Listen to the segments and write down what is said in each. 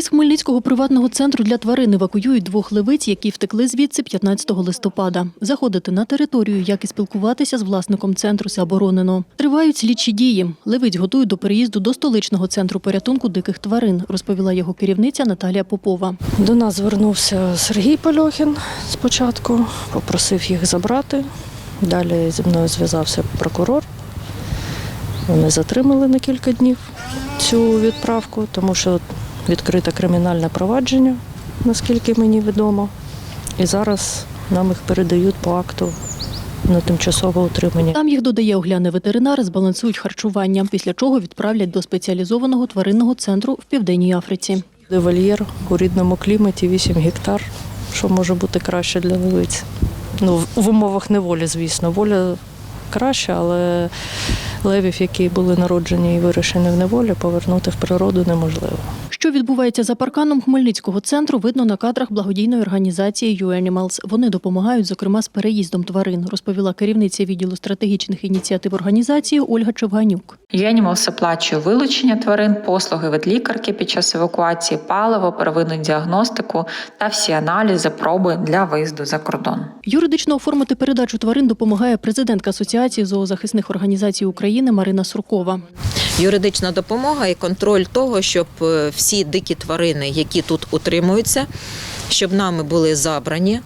Із Хмельницького приватного центру для тварин евакуюють двох левиць, які втекли звідси 15 листопада. Заходити на територію, як і спілкуватися з власником центру заборонено. Тривають слідчі дії. Левиць готують до переїзду до столичного центру порятунку диких тварин, розповіла його керівниця Наталія Попова. До нас звернувся Сергій Польохін спочатку, попросив їх забрати. Далі зі мною зв'язався прокурор. Вони затримали на кілька днів цю відправку, тому що відкрите кримінальне провадження, наскільки мені відомо. І зараз нам їх передають по акту на тимчасове утримання. Там їх додає огляне ветеринар, збалансують харчування, після чого відправлять до спеціалізованого тваринного центру в Південній Африці. Де Вольєр у рідному кліматі 8 гектар. Що може бути краще для левиць? Ну, в- в умовах неволі, звісно. Воля краще, але левів, які були народжені і вирішені в неволі, повернути в природу неможливо. Що відбувається за парканом Хмельницького центру, видно на кадрах благодійної організації «YouAnimals». Вони допомагають, зокрема, з переїздом тварин, розповіла керівниця відділу стратегічних ініціатив організації Ольга Чевганюк. Юанімалс оплачує вилучення тварин, послуги від лікарки під час евакуації, паливо, первинну діагностику та всі аналізи, проби для виїзду за кордон. Юридично оформити передачу тварин допомагає президентка Асоціації зоозахисних організацій України Марина Суркова. Юридична допомога і контроль того, щоб е, всі дикі тварини, які тут утримуються, щоб нами були забрані.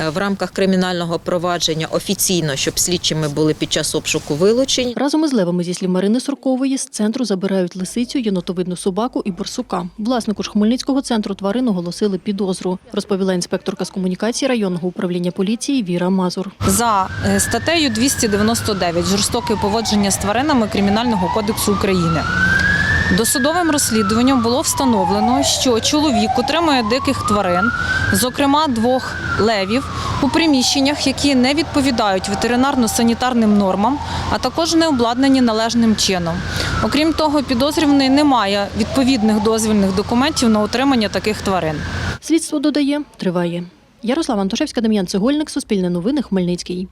Е, В рамках кримінального провадження офіційно, щоб слідчими були під час обшуку вилучень. Разом із левами, зі слів Марини Суркової, з центру забирають лисицю, єнотовидну собаку і борсука. Власнику ж Хмельницького центру тварин оголосили підозру, розповіла інспекторка з комунікації районного управління поліції Віра Мазур. за е, статтею 299 жорстоке поводження з тваринами Кримінального кодексу України. Досудовим розслідуванням було встановлено, що чоловік утримує диких тварин, зокрема двох левів, у приміщеннях, які не відповідають ветеринарно-санітарним нормам, а також не обладнані належним чином. Окрім того, підозрюваний не має відповідних дозвільних документів на утримання таких тварин. Слідство додає, триває. Ярослава Антошевська, Дем'ян Цегольник, Суспільне новини, Хмельницький.